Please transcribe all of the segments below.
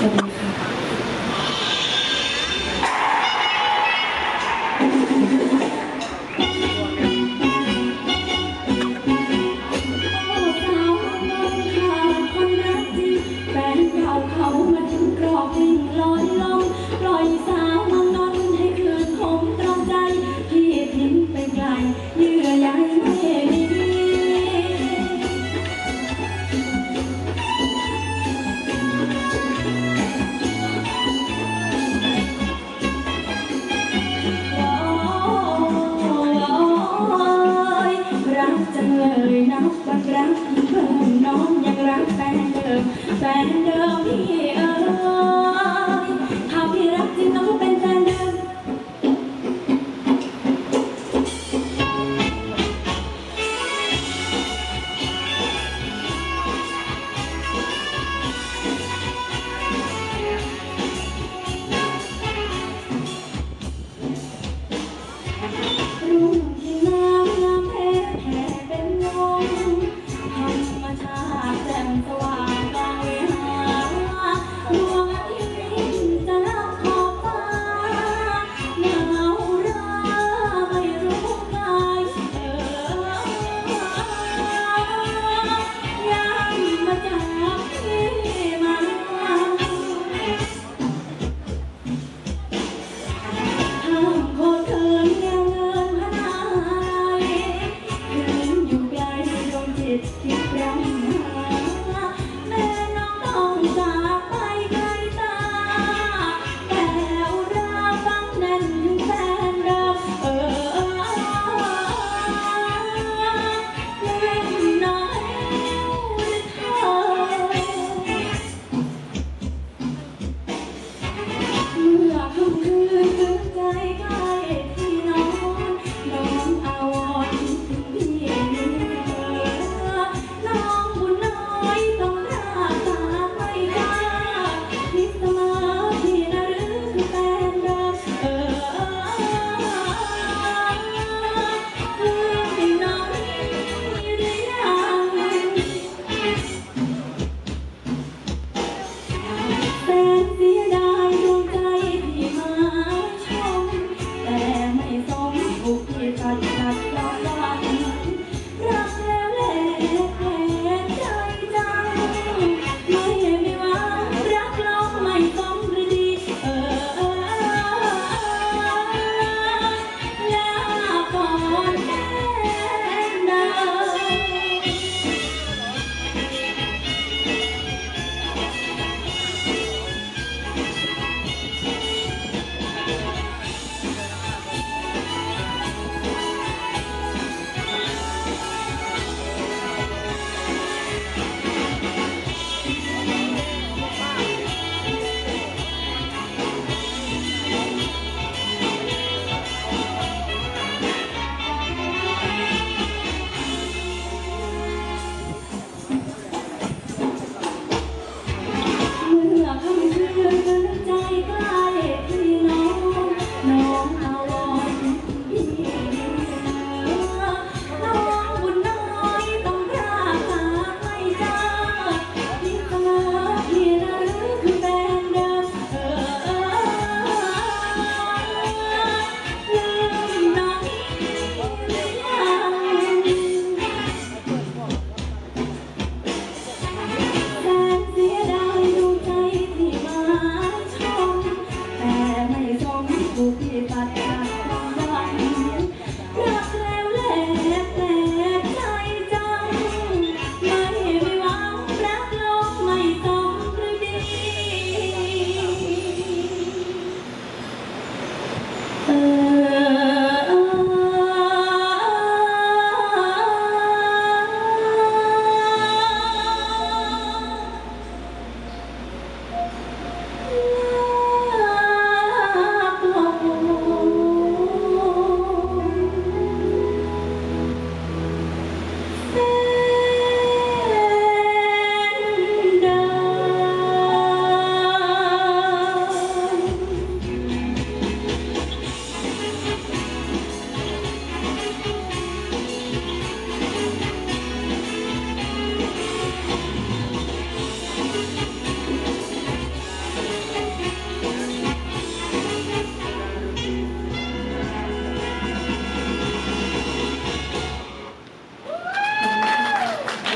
สวั Bend on be here.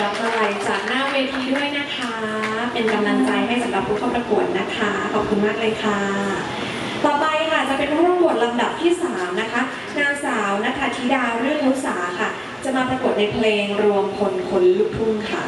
รับมาลัยจากหน้าเวทีด้วยนะคะ เป็นกำลังใจให้สำหรับผู้เข้าประกวดนะคะ ขอบคุณมากเลยค่ะ ต่อไปค่ะจะเป็นผู้ประกวดลำดับที่3นะคะ นางสาวนะคะธิดาเรื่องนุสาค่ะ จะมาประกวดในเพลงรวมพลคนลุกทุ่งค่ะ